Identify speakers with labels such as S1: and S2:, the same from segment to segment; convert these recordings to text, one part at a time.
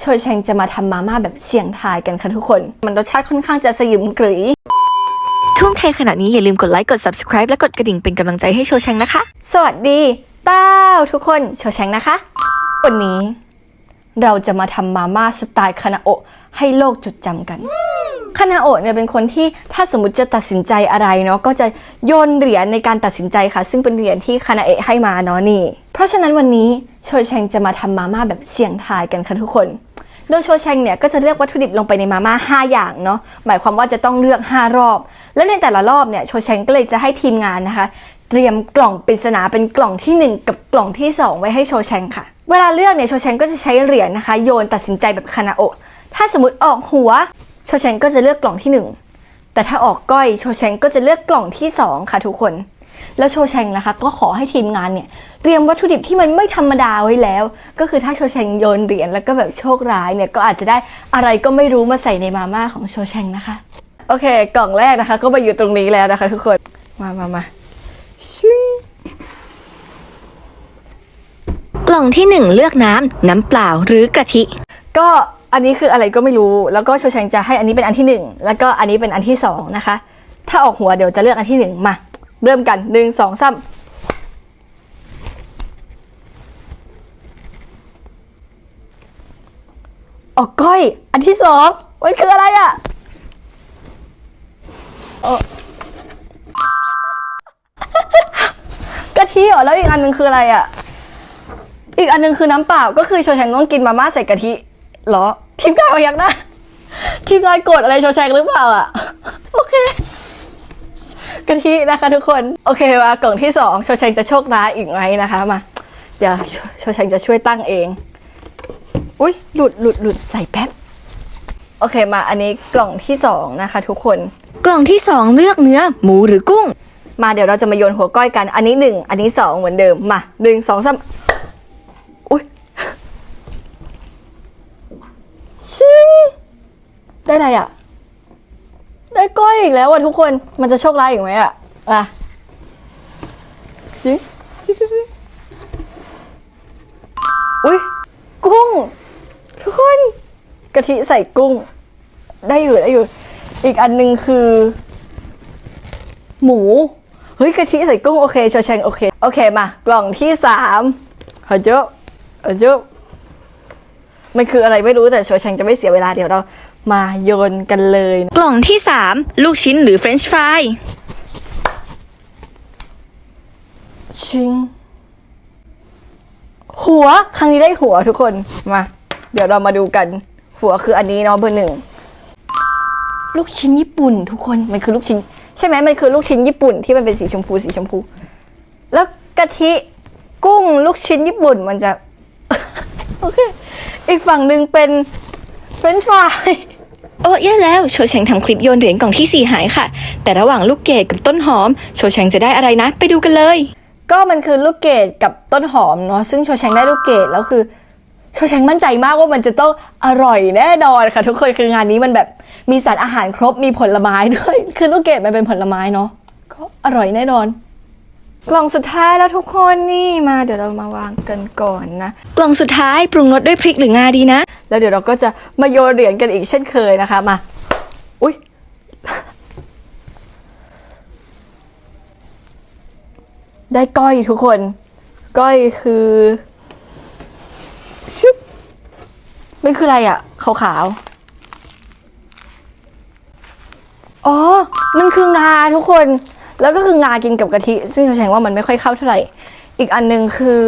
S1: โชยแชงจะมาทำมาม่าแบบเสี่ยงทายกันค่ะทุกคน มันรสชาติค่อนข้างจะสยิมกรี
S2: ทุ่มเทขนาดนี้อย่าลืมกดไลค์กด subscribe และกดกระดิ่งเป็นกำลังใจให้โชว์แชงนะคะ
S1: สวัสดีเต้าทุกคนโชยแชงนะคะ วันนี้ เราจะมาทำมาม่าสไตล์คานาโอะให้โลกจดจำกันคานาโอะเนี่ยเป็นคนที่ถ้าสมมติจะตัดสินใจอะไรเนาะก็จะโยนเหรียญในการตัดสินใจค่ะ ซึ่งเป็นเหรียญที่คานาเอะให้มาเนาะนี่ เพราะฉะนั้นวันนี้โชยแชงจะมาทำมาม่าแบบเสี่ยงทายกันค่ะทุกคน โดยโชแชงเนี่ยก็จะเลือกวัตถุดิบลงไปในมาม่า5 อย่างเนาะหมายความว่าจะต้องเลือก 5 รอบ และในแต่ละรอบเนี่ยโชแชงก็เลยจะให้ทีมงานนะคะ เตรียมกล่องปริศนาเป็นกล่องที่ 1 กับกล่องที่ 2 ไว้ให้โชแชงค่ะ เวลาเลือกเนี่ยโชแชงก็จะใช้เหรียญนะคะ โยนตัดสินใจแบบคานาโอะถ้าสมมติออกหัวโชแชงก็จะเลือกกล่องที่ 1 แต่ถ้าออกก้อยโชแชงก็จะเลือกกล่องที่ 2 ค่ะทุกคน แล้วโชแชงนะคะ ก็ขอให้ทีมงานเนี่ยเตรียมวัตถุดิบที่มันไม่ธรรมดาไว้แล้ว ก็คือถ้าโชแชงโยนเหรียญแล้วก็แบบโชคร้ายเนี่ยก็อาจจะได้อะไรก็ไม่รู้มาใส่ในมาม่าของโชแชงนะคะ โอเค กล่องแรกนะคะ ก็มาอยู่ตรงนี้แล้วนะคะ ทุกคนมามามาชิง
S2: ก ล่องที่ 1 เลือกน้ำ น้ำเปล่าหรือกะทิ
S1: ก็อันนี้คืออะไรก็ไม่รู้ แล้วก็โชแชงจะให้อันนี้เป็นอันที่หนึ่งแล้วก็อันนี้เป็นอันที่สองนะคะ ถ้าออกหัวเดี๋ยวจะเลือกอันที่หนึ่งมา เริ่มกันหนึ่งสองออกก้อย อันที่สองมันคืออะไรอะเออกะทิเหรอแล้วอีกอันหนึ่งคืออะไรอะ อีกอันหนึงคือน้ำเปล่าก็คือโชแชงต้องกินมาม่าใส่กะทิเหรอทีมงานพยักหน้าทีมงานกดอะไรโชแชงหรือเปล่าอะโอเคกะทินะคะทุกคนโอเคมากล่องที่สองโชแชงจะโชคร้ายอีกไหมนะคะมาเดี๋ยวโชโชแชงจะช่วยตั้งเอง อุ้ยหลุดหลุดหลุดใส่แป๊บโอเคมาอันนี้กล่องที่สองนะคะ ทุกคน
S2: กล่องที่2เลือกเนื้อ หมูหรือกุ้ง
S1: มาเดี๋ยวเราจะมาโยนหัวก้อยกัน อันนี้หนึ่งอันนี้สองเหมือนเดิมมาหนึ่งสองสามอุ้ย ชิงได้อะไรอะ ได้ก้อยอีกแล้วอะทุกคน มันจะโชคร้ายอีกไหมอะอะชิงชิงชิงชิงอุ้ยกุ้ง ทุกคนกะทิใส่กุ้ง ได้อยู่ได้อยู่ อีกอันหนึ่งคือ หมู เฮ้ยกะทิใส่กุ้งโอเคโชแชงโอเค โอเคมากล่องที่สามฮะเจ้าฮะเจ้า มันคืออะไรไม่รู้แต่โชแชงจะไม่เสียเวลาเดี๋ยวเรามาโยนกันเลยนะ
S2: กล่องที่ 3 ลูกชิ้นหรือเฟรนช์ฟราย
S1: ชิง หัวครั้งนี้ได้หัวทุกคนมา เดี๋ยวเรามาดูกัน หัวคืออันนี้เนาะเบอร์หนึ่งลูกชิ้นญี่ปุ่นทุกคนมันคือลูกชิ้น ใช่ไหมมันคือลูกชิ้นญี่ปุ่นที่มันเป็นสีชมพูสีชมพู แล้วกะทิกุ้งลูกชิ้นญี่ปุ่นมันจะ โอเค อีกฝั่งหนึ่งเป็นเฟรนช์ฟราย
S2: โอ้แย่แล้ว โชว์แชงทำคลิปโยนเหรียญกล่องทีสี่4หายค่ะ แต่ระหว่างลูกเกดกับต้นหอม โชว์แชงจะได้อะไรนะ ไปดูกันเลย
S1: ก็มันคือลูกเกดกับต้นหอมเนาะซึ่งโชแชงได้ลูกเกดแล้วคือ โชแชงมั่นใจมากว่ามันจะต้องอร่อยแน่นอนค่ะ ทุกคนคืองานนี้มันแบบมีสารอาหารครบมีผลไม้ด้วย คือลูกเกดมันเป็นผลไม้เนาะก็อร่อยแน่นอน กล่องสุดท้ายแล้วทุกคนนี่มาเดี๋ยวเรามาวางกันก่อนนะ
S2: กล่องสุดท้ายปรุงรสด้วยพริกหรืองาดีนะ
S1: แล้วเดี๋ยวเราก็จะมาโยนเหรียญกันอีกเช่นเคยนะคะมาอุ้ยได้ก้อยทุกคน ก้อยคือชึบมันคืออะไรอะขาวๆอ๋อ มันคืองาทุกคน แล้วก็คืองากินกับกะทิ ซึ่งแสดงว่ามันไม่ค่อยเข้าเท่าไหร่ อีกอันหนึ่งคือ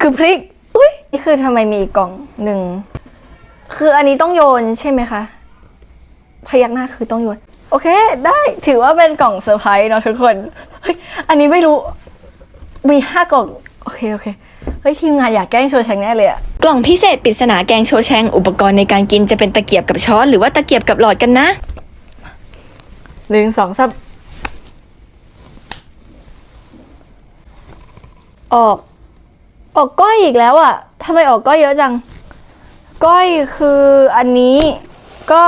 S1: คือพริก อุ้ยนี่คือทำไมมีอีกกล่องหนึ่ง คืออันนี้ต้องโยนใช่ไหมคะ พยักหน้าคือต้องโยน โอเค ได้ถือว่าเป็นกล่องเซอร์ไพรส์เนาะทุกคนเฮ้ยอันนี้ไม่รู้ มีห้ากล่องโอเค โอเค เฮ้ย ทีมงานอยากแกล้งโชว์แชงแน่เลยอะ
S2: กล่องพิเศษปริศนาแกงโชว์แชง อุปกรณ์ในการกินจะเป็นตะเกียบกับช้อน หรือว่าตะเกียบกับหลอดกันนะ
S1: หนึ่งสองสามออก ออกก้อยอีกแล้วอะทำไมออกก้อยเยอะจัง ก้อยคืออันนี้ก็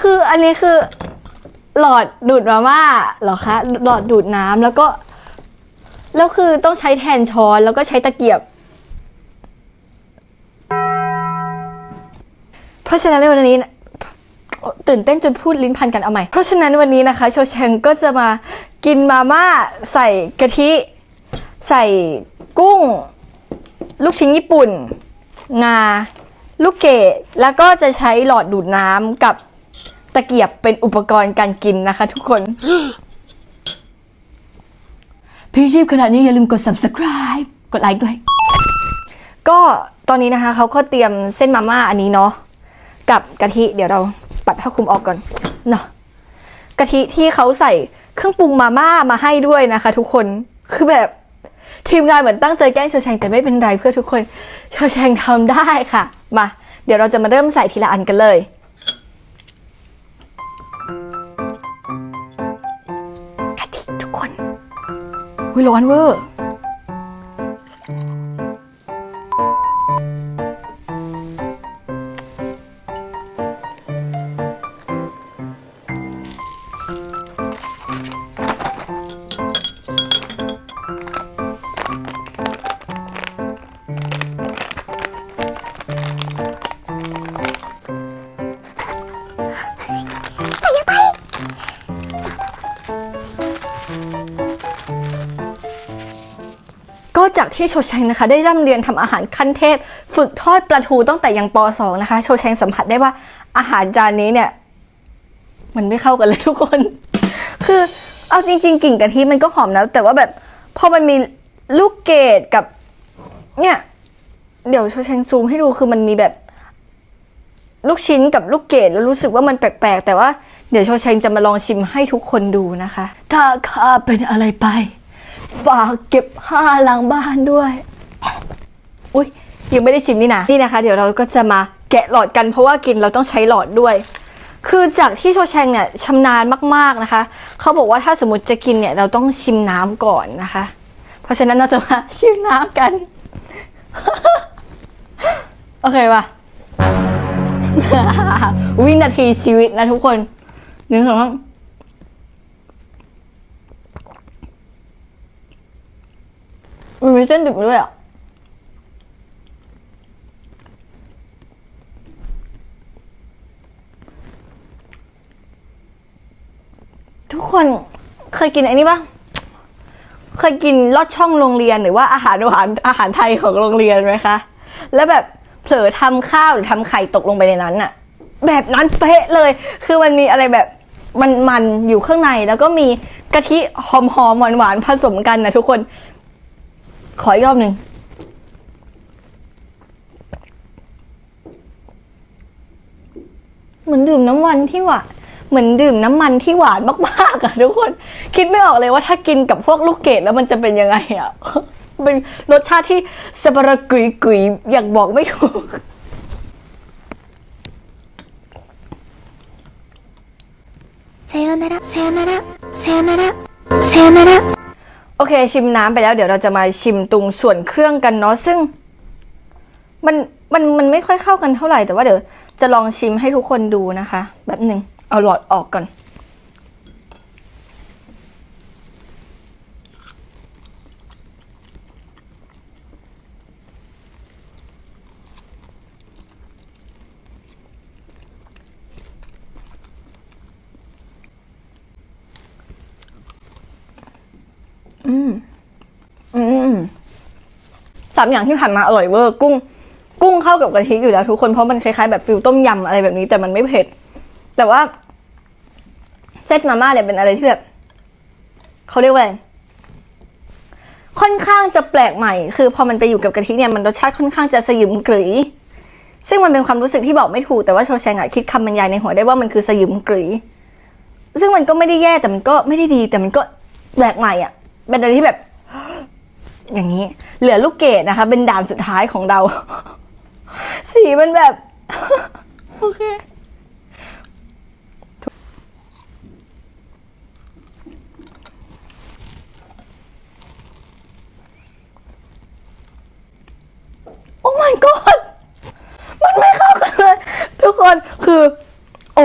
S1: คืออันนี้คือ หลอดดูดมาม่าเหรอคะ หลอดดูดน้ำแล้วก็ แล้วคือต้องใช้แทนช้อนแล้วก็ใช้ตะเกียบ เพราะฉะนั้นในวันนี้นะตื่นเต้นจนพูดลิ้นพันกันเอาใหม่ เพราะฉะนั้นวันนี้นะคะ โชเชงก็จะมากินมาม่าใส่กะทิ ใส่กุ้ง ลูกชิ้นญี่ปุ่น งา ลูกเกดแล้วก็จะใช้หลอดดูดน้ำกับตะเกียบเป็นอุปกรณ์การกินนะคะทุกคน พี่ชีพขนาดนี้อย่าลืมกด subscribe กดไลค์ด้วย ก็ตอนนี้นะคะเขาก็เตรียมเส้นมาม่าอันนี้เนาะกับกะทิเดี๋ยวเราปัดผ้าคลุมออกก่อนเนาะกะทิที่เขาใส่เครื่องปรุงมาม่ามาให้ด้วยนะคะ ทุกคนคือแบบทีมงานเหมือนตั้งใจแกล้งโชแชงแต่ไม่เป็นไรเพื่อทุกคนโชแชงทำได้ค่ะ มา เดี๋ยวเราจะมาเริ่มใส่ทีละอันกันเลยุยร้อนเวอร์ ก็จากที่โชแชงนะคะ ได้ร่ำเรียนทำอาหารขั้นเทพ ฝึกทอดปลาทูตั้งแต่ยังป .2 นะคะ โชแชงสัมผัสได้ว่าอาหารจานนี้เนี่ย มันไม่เข้ากันเลยทุกคน คือเอาจริง ๆกลิ่นกะทิมันก็หอมนะ แต่ว่าแบบพอมันมีลูกเกดกับ เนี่ย เดี๋ยวโชแชงซูมให้ดูคือมันมีแบบลูกชิ้นกับลูกเกดแล้วรู้สึกว่ามันแปลกๆ แต่ว่าเดี๋ยวโชแชงจะมาลองชิมให้ทุกคนดูนะคะ ถ้าข้าเป็นอะไรไป ฝากเก็บผ้าหลังบ้านด้วย อุ้ยยังไม่ได้ชิมนี่นะนี่นะคะ เดี๋ยวเราก็จะมาแกะหลอดกันเพราะว่ากินเราต้องใช้หลอดด้วย คือจากที่โชแชงเนี่ยชำนาญมากๆนะคะ เขาบอกว่าถ้าสมมติจะกินเนี่ยเราต้องชิมน้ำก่อนนะคะ เพราะฉะนั้นเราจะมาชิมน้ำกัน โอเคป่ะวินาทีชีวิตนะทุกคนหนึ่งสองสาม มันมีเส้นดิบด้วยอะทุกคนเคยกินไอ้นี่ปะเคยกินลอดช่องโรงเรียนหรือว่าอาหารหวานอาหารไทยของโรงเรียนไหมคะ แล้วแบบเผลอทำข้าวหรือทำไข่ตกลงไปในนั้นอะแบบนั้นเป๊ะเลย คือมันมีอะไรแบบมันมันอยู่ข้างในแล้วก็มีกะทิหอมหอมหวานหวานๆผสมกันนะทุกคน ขออีกรอบหนึ่งเหมือนดื่มน้ำวันที่หวานเหมือนดื่มน้ำมันที่หวานมากๆอะทุกคน คิดไม่ออกเลยว่าถ้ากินกับพวกลูกเกดแล้วมันจะเป็นยังไงอะเป็นรสชาติที่สปรกุยกุยอยากบอกไม่ถูก
S3: さよならさよならさよならさよなら
S1: โอเค ชิมน้ำไปแล้วเดี๋ยวเราจะมาชิมตรงส่วนเครื่องกันเนาะซึ่ง มันมันมันไม่ค่อยเข้ากันเท่าไหร่แต่ว่าเดี๋ยวจะลองชิมให้ทุกคนดูนะคะ แบบหนึ่งเอาหลอดออกก่อน อืมสามอย่างที่ผ่านมาอร่อยเวอร์ กุ้ง กุ้งเข้ากับกะทิอยู่แล้วทุกคนเพราะมันคล้ายๆแบบฟิลต้มยำอะไรแบบนี้ แต่มันไม่เผ็ด แต่ว่าเซตมาม่าเนี่ยเป็นอะไรที่แบบเขาเรียกว่าอะไรค่อนข้างจะแปลกใหม่ คือพอมันไปอยู่กับกะทิเนี่ยมันรสชาติค่อนข้างจะสยิมกรีซึ่งมันเป็นความรู้สึกที่บอกไม่ถูก แต่ว่าโชแชงอะคิดคำบรรยายในหัวได้ว่ามันคือสยิมกรีซึ่งมันก็ไม่ได้แย่แต่มันก็ไม่ได้ดี แต่มันก็แปลกใหม่อะ เป็นอะไรที่แบบ อย่างนี้ เหลือลูกเกดนะคะ เป็นด่านสุดท้ายของเรา สีมันแบบ โอเคโอ้ my god มันไม่เข้ากันเลย ทุกคนคือ โอ้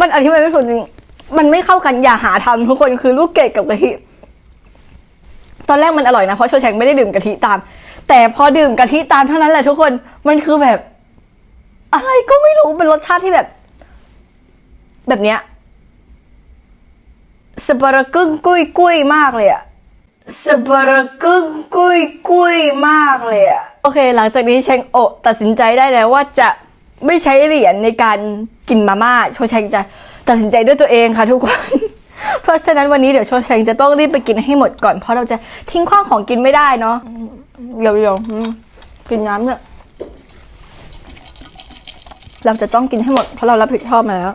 S1: มันอธิบายไม่ถูกจริง มันไม่เข้ากันอย่าหาทำทุกคนคือลูกเกดกับกะทิ ตอนแรกมันอร่อยนะเพราะโชแชงไม่ได้ดื่มกะทิตาม แต่พอดื่มกะทิตามเท่านั้นแหละทุกคนมันคือแบบ อะไรก็ไม่รู้เป็นรสชาติที่แบบ แบบเนี้ยสปาระกึ้งกุ้ยกุ้ยมากเลยอะสปาระกึ้งกุ้ยกุ้ยมากเลยอะโอเค หลังจากนี้เชงโอตัดสินใจได้แล้วว่าจะไม่ใช้เหรียญในการกินมาม่าโชเชงจะตัดสินใจด้วยตัวเองค่ะทุกคน เพราะฉะนั้นวันนี้เดี๋ยวโชเชงจะต้องรีบไปกินให้หมดก่อนเพราะเราจะทิ้งข้างของกินไม่ได้เนาะเดี๋ยวๆอืมกินน้ำเนี่ยเราจะต้องกินให้หมดเพราะเรารับผิดชอบมาแล้ว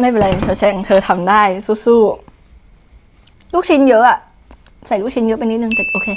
S1: ไม่เป็นไรเธอแชงเธอทำได้สู้ๆลูกชิ้นเยอะอะใส่ลูกชิ้นเยอะไปนิดนึงแต่โอเค